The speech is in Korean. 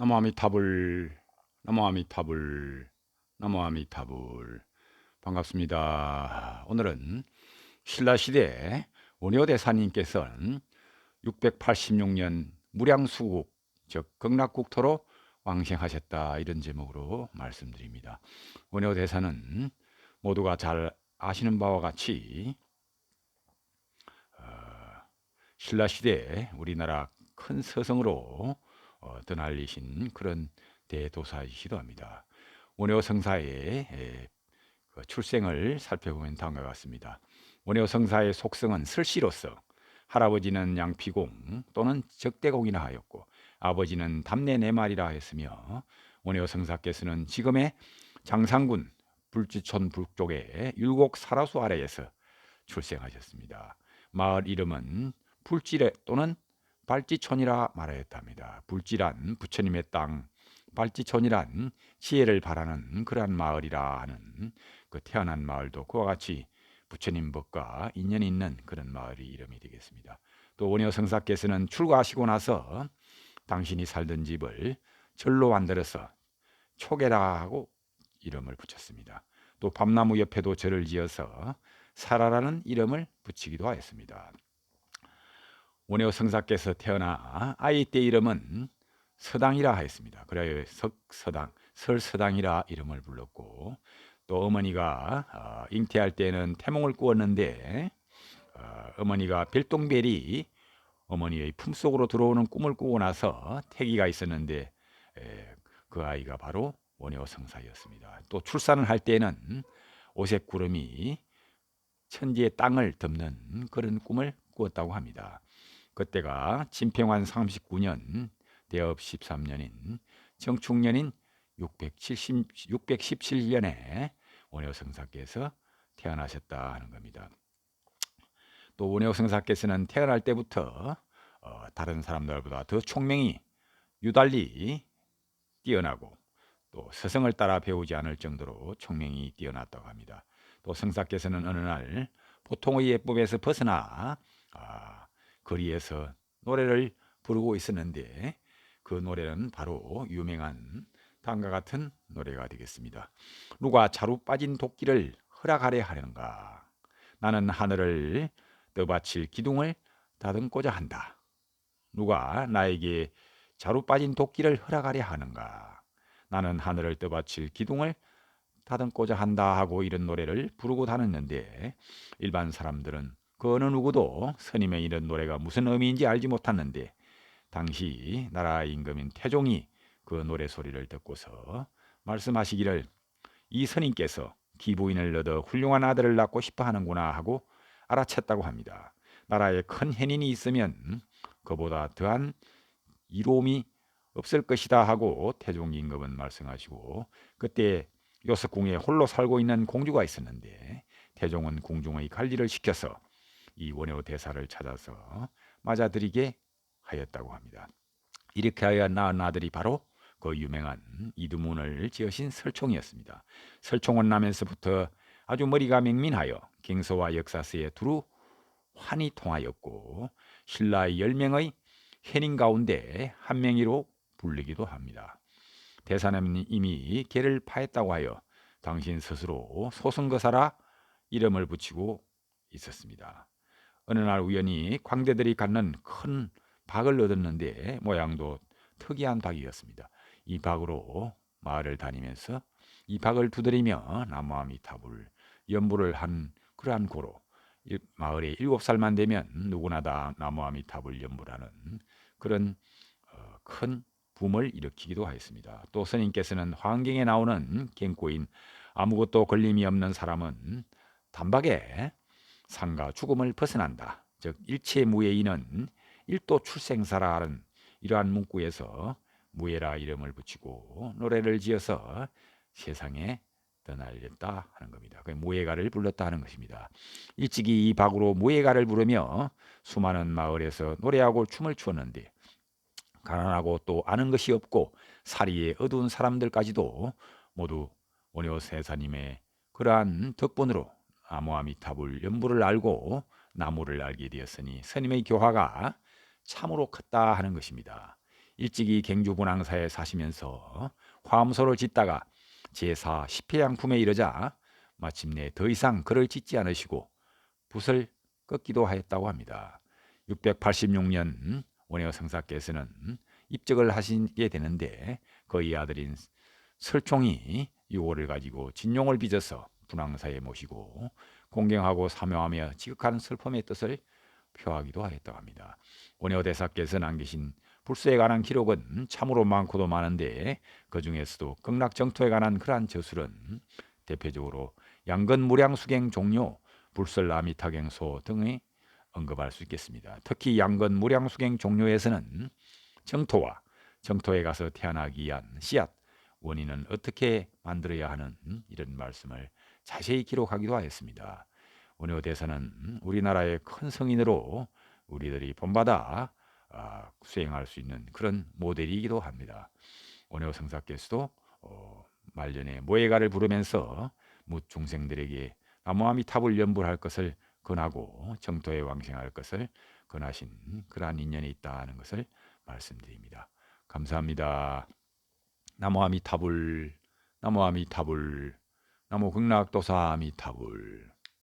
나무 아미타불 나무 아미타불 나무 아미타불 반갑습니다. 오늘은 신라시대 원효 대사님께서는 686년 무량수국 즉 극락국토로 왕생하셨다 이런 제목으로 말씀드립니다. 원효 대사는 모두가 잘 아시는 바와 같이 어, 신라시대 우리나라 큰 서성으로 어, 떠날리신 그런 대도사이시기도 합니다. 원효 성사의 에, 그 출생을 살펴보면 다음과 같습니다. 원효 성사의 속성은 설씨로서 할아버지는 양피공 또는 적대공이라 하였고 아버지는 담내 네 마리라 하였으며 원효 성사께서는 지금의 장상군 불지촌 북쪽의 율곡 사라수 아래에서 출생하셨습니다. 마을 이름은 불지레 또는 발지촌이라 말하였답니다. 불지란 부처님의 땅, 발지촌이란 지혜를 바라는 그러한 마을이라 하는 그 태어난 마을도 그와 같이 부처님 법과 인연이 있는 그런 마을이 이름이 되겠습니다. 또 원효 성사께서는 출가하시고 나서 당신이 살던 집을 절로 만들어서 초계라 하고 이름을 붙였습니다. 또 밤나무 옆에도 절을 지어서 사라라는 이름을 붙이기도 하였습니다. 원효 성사께서 태어나 아이 때 이름은 서당이라 하였습니다. 그래야 석서당, 설서당이라 이름을 불렀고 또 어머니가 어, 잉태할 때는 태몽을 꾸었는데 어, 머니가 별똥별이 어머니의 품속으로 들어오는 꿈을 꾸고 나서 태기가 있었는데 에, 그 아이가 바로 원효 성사였습니다. 또 출산을 할 때는 오색 구름이 천지의 땅을 덮는 그런 꿈을 꾸었다고 합니다. 그때가 진평환 39년 대업 13년인 정축년인 670, 617년에 원효 성사께서 태어나셨다 하는 겁니다. 또 원효 성사께서는 태어날 때부터 어, 다른 사람들보다 더 총명이 유달리 뛰어나고 또 스승을 따라 배우지 않을 정도로 총명이 뛰어났다고 합니다. 또 성사께서는 어느 날 보통의 예법에서 벗어나 아, 거리에서 노래를 부르고 있었는데 그 노래는 바로 유명한 다음과 같은 노래가 되겠습니다. 누가 자루 빠진 도끼를 허락하려 하는가? 나는 하늘을 떠받칠 기둥을 다듬고자 한다. 누가 나에게 자루 빠진 도끼를 허락하려 하는가? 나는 하늘을 떠받칠 기둥을 다듬고자 한다 하고 이런 노래를 부르고 다녔는데 일반 사람들은 그 어느 누구도 스님의 이런 노래가 무슨 의미인지 알지 못했는데 당시 나라 임금인 태종이 그 노래 소리를 듣고서 말씀하시기를 이 스님께서 기부인을 얻어 훌륭한 아들을 낳고 싶어 하는구나 하고 알아챘다고 합니다. 나라에 큰 hen인이 있으면 그보다 더한 이로움이 없을 것이다 하고 태종 임금은 말씀하시고 그때 요석궁에 홀로 살고 있는 공주가 있었는데 태종은 궁중의 관리를 시켜서 이 원효 대사를 찾아서 맞아들이게 하였다고 합니다. 이렇게 하여 낳은 아들이 바로 그 유명한 이두문을 지으신 설총이었습니다. 설총은 나면서부터 아주 머리가 맹민하여 갱서와 역사서에 두루 환히 통하였고 신라의 열명의 hen인 가운데 한 명이로 불리기도 합니다. 대사는 이미 개를 파했다고 하여 당신 스스로 소승거사라 이름을 붙이고 있었습니다. 어느 날 우연히 광대들이 갖는 큰 박을 얻었는데 모양도 특이한 박이었습니다. 이 박으로 마을을 다니면서 이 박을 두드리며 나무아미타불 연부를 한 그러한 고로 마을에 일곱 살만 되면 누구나 다 나무아미타불 연부라는 그런 어, 큰 붐을 일으키기도 하였습니다. 또 스님께서는 환경에 나오는 갱꼬인 아무것도 걸림이 없는 사람은 단박에 상가 죽음을 벗어난다. 즉 일체 무예인은 일도 출생사라 하는 이러한 문구에서 무예라 이름을 붙이고 노래를 지어서 세상에 떠날렸다 하는 겁니다. 그 무예가를 불렀다 하는 것입니다. 일찍이 이 박으로 무예가를 부르며 수많은 마을에서 노래하고 춤을 추었는데 가난하고 또 아는 것이 없고 사리에 어두운 사람들까지도 모두 원효 세사님의 그러한 덕분으로 아모아미타불 연부를 알고 나무를 알게 되었으니 스님의 교화가 참으로 컸다 하는 것입니다. 일찍이 경주 분황사에 사시면서 화엄소를 짓다가 제사 10회 양품에 이르자 마침내 더 이상 글을 짓지 않으시고 붓을 꺾기도 하였다고 합니다. 686년 원효 성사께서는 입적을 하시게 되는데 그의 아들인 설총이 유고를 가지고 진용을 빚어서 분황사에 모시고 공경하고 사명하며 지극한 슬픔의 뜻을 표하기도 하였다고 합니다. 원효 대사께서 남기신 불수에 관한 기록은 참으로 많고도 많은데 그 중에서도 극락정토에 관한 그러한 저술은 대표적으로 양건 무량수경 종료, 불설 아미타경소 등의 언급할 수 있겠습니다. 특히 양건 무량수경 종료에서는 정토와 정토에 가서 태어나기 위한 씨앗, 원인은 어떻게 만들어야 하는 이런 말씀을 자세히 기록하기도 하였습니다. 원효 대사는 우리나라의 큰 성인으로 우리들이 본받아 아, 수행할 수 있는 그런 모델이기도 합니다. 원효 성사께서도 어, 말년에 모해가를 부르면서 무 중생들에게 나무아미탑을 연불할 것을 권하고 정토에 왕생할 것을 권하신 그러한 인연이 있다는 것을 말씀드립니다. 감사합니다. 나무아미타불 나무아미타불 나무 극락도사아미타불